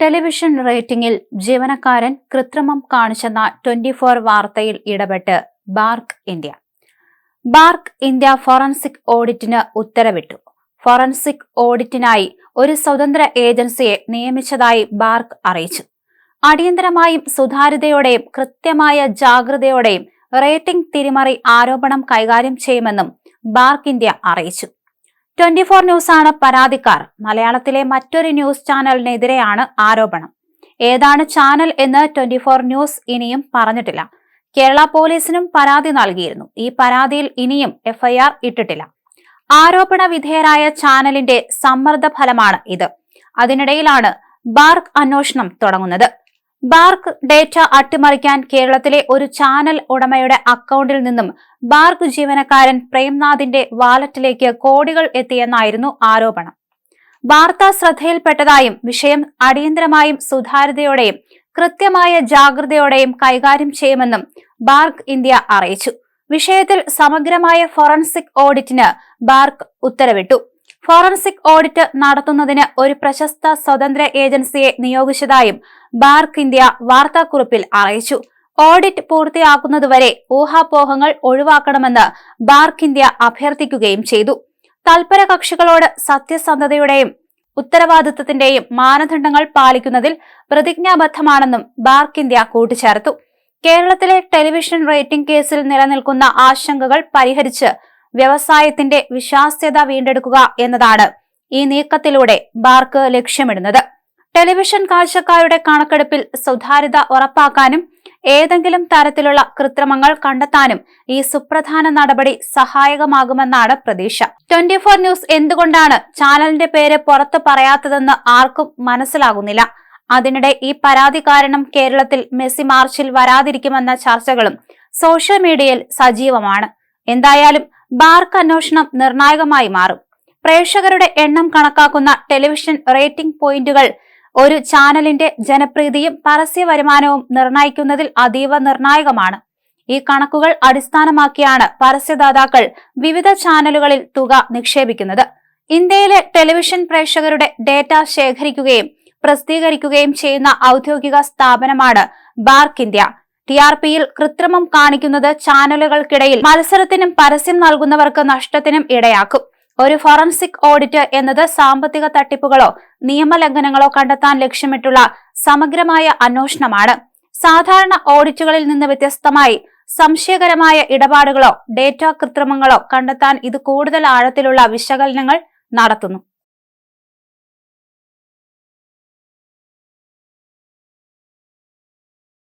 Television റേറ്റിംഗിൽ ജീവനക്കാരൻ കൃത്രിമം കാണിച്ചെന്ന twenty four വാർത്തയിൽ ഇടപെട്ട് BARC India. BARC India forensic ഓഡിറ്റിന് ഉത്തരവിട്ടു. ഫോറൻസിക് ഓഡിറ്റിനായി ഒരു സ്വതന്ത്ര ഏജൻസിയെ നിയമിച്ചതായി ബാർക്ക് അറിയിച്ചു. അടിയന്തരമായും സുതാര്യതയോടെയും കൃത്യമായ ജാഗ്രതയോടെയും റേറ്റിംഗ് തിരിമറി ആരോപണം കൈകാര്യം ചെയ്യുമെന്നും ബാർക്ക് ഇന്ത്യ അറിയിച്ചു. ട്വന്റി ഫോർ ന്യൂസാണ് പരാതിക്കാർ. മലയാളത്തിലെ മറ്റൊരു ന്യൂസ് ചാനലിനെതിരെയാണ് ആരോപണം. ഏതാണ് ചാനൽ എന്ന് ട്വന്റി ഫോർ ന്യൂസ് ഇനിയും പറഞ്ഞിട്ടില്ല. കേരള പോലീസിനും പരാതി നൽകിയിരുന്നു. ഈ പരാതിയിൽ ഇനിയും എഫ്ഐആർ ഇട്ടിട്ടില്ല. ആരോപണ വിധേയരായ ചാനലിന്റെ സമ്മർദ്ദ ഫലമാണ് ഇത്. അതിനിടയിലാണ് ബാർക്ക് അന്വേഷണം തുടങ്ങുന്നത്. ബാർക്ക് ഡേറ്റ അട്ടിമറിക്കാൻ കേരളത്തിലെ ഒരു ചാനൽ ഉടമയുടെ അക്കൗണ്ടിൽ നിന്നും ബാർക്ക് ജീവനക്കാരൻ പ്രേംനാഥിന്റെ വാലറ്റിലേക്ക് കോടികൾ എത്തിയെന്നായിരുന്നു ആരോപണം. വാർത്താ ശ്രദ്ധയിൽപ്പെട്ടതായും വിഷയം അടിയന്തരമായും സുതാര്യതയോടെയും കൃത്യമായ ജാഗ്രതയോടെയും കൈകാര്യം ചെയ്യുമെന്നും ബാർക്ക് ഇന്ത്യ അറിയിച്ചു. വിഷയത്തിൽ സമഗ്രമായ ഫോറൻസിക് ഓഡിറ്റിന് ബാർക്ക് ഉത്തരവിട്ടു. ഫോറൻസിക് ഓഡിറ്റ് നടത്തുന്നതിന് ഒരു പ്രശസ്ത സ്വതന്ത്ര ഏജൻസിയെ നിയോഗിച്ചതായും ബാർക്ക് ഇന്ത്യ വാർത്താക്കുറിപ്പിൽ അറിയിച്ചു. ഓഡിറ്റ് പൂർത്തിയാക്കുന്നതുവരെ ഊഹാപോഹങ്ങൾ ഒഴിവാക്കണമെന്ന് ബാർക്ക് ഇന്ത്യ അഭ്യർത്ഥിക്കുകയും ചെയ്തു. തൽപര കക്ഷികളോട് സത്യസന്ധതയുടെയും ഉത്തരവാദിത്വത്തിന്റെയും മാനദണ്ഡങ്ങൾ പാലിക്കുന്നതിൽ പ്രതിജ്ഞാബദ്ധമാണെന്നും ബാർക്ക് ഇന്ത്യ കൂട്ടിച്ചേർത്തു. കേരളത്തിലെ ടെലിവിഷൻ റേറ്റിംഗ് കേസിൽ നിലനിൽക്കുന്ന ആശങ്കകൾ പരിഹരിച്ച് വ്യവസായത്തിന്റെ വിശ്വാസ്യത വീണ്ടെടുക്കുക എന്നതാണ് ഈ നീക്കത്തിലൂടെ ബാർക്ക് ലക്ഷ്യമിടുന്നത്. ടെലിവിഷൻ കാഴ്ചക്കാരുടെ കണക്കെടുപ്പിൽ സുതാര്യത ഉറപ്പാക്കാനും ഏതെങ്കിലും തരത്തിലുള്ള കൃത്രിമങ്ങൾ കണ്ടെത്താനും ഈ സുപ്രധാന നടപടി സഹായകമാകുമെന്നാണ് പ്രതീക്ഷ. ട്വന്റി ഫോർ ന്യൂസ് എന്തുകൊണ്ടാണ് ചാനലിന്റെ പേര് പുറത്തു പറയാത്തതെന്ന് ആർക്കും മനസ്സിലാകുന്നില്ല. അതിനിടെ ഈ പരാതി കാരണം കേരളത്തിൽ മെസ്സി മാർച്ചിൽ വരാതിരിക്കുമെന്ന ചർച്ചകളും സോഷ്യൽ മീഡിയയിൽ സജീവമാണ്. എന്തായാലും ബാർക്ക് അന്വേഷണം നിർണായകമായി മാറും. പ്രേക്ഷകരുടെ എണ്ണം കണക്കാക്കുന്ന ടെലിവിഷൻ റേറ്റിംഗ് പോയിന്റുകൾ ഒരു ചാനലിന്റെ ജനപ്രീതിയും പരസ്യ വരുമാനവും നിർണയിക്കുന്നതിൽ അതീവ നിർണായകമാണ്. ഈ കണക്കുകൾ അടിസ്ഥാനമാക്കിയാണ് പരസ്യദാതാക്കൾ വിവിധ ചാനലുകളിൽ തുക നിക്ഷേപിക്കുന്നത്. ഇന്ത്യയിലെ ടെലിവിഷൻ പ്രേക്ഷകരുടെ ഡേറ്റ ശേഖരിക്കുകയും പ്രസിദ്ധീകരിക്കുകയും ചെയ്യുന്ന ഔദ്യോഗിക സ്ഥാപനമാണ് ബാർക്ക് ഇന്ത്യ. ടി ആർ പിയിൽ കൃത്രിമം കാണിക്കുന്നത് ചാനലുകൾക്കിടയിൽ മത്സരത്തിനും പരസ്യം നൽകുന്നവർക്ക് നഷ്ടത്തിനും ഇടയാക്കും. ഒരു ഫോറൻസിക് ഓഡിറ്റ് എന്നത് സാമ്പത്തിക തട്ടിപ്പുകളോ നിയമലംഘനങ്ങളോ കണ്ടെത്താൻ ലക്ഷ്യമിട്ടുള്ള സമഗ്രമായ അന്വേഷണമാണ്. സാധാരണ ഓഡിറ്റുകളിൽ നിന്ന് വ്യത്യസ്തമായി സംശയകരമായ ഇടപാടുകളോ ഡേറ്റ കൃത്രിമങ്ങളോ കണ്ടെത്താൻ ഇത് കൂടുതൽ ആഴത്തിലുള്ള വിശകലനങ്ങൾ നടത്തുന്നു.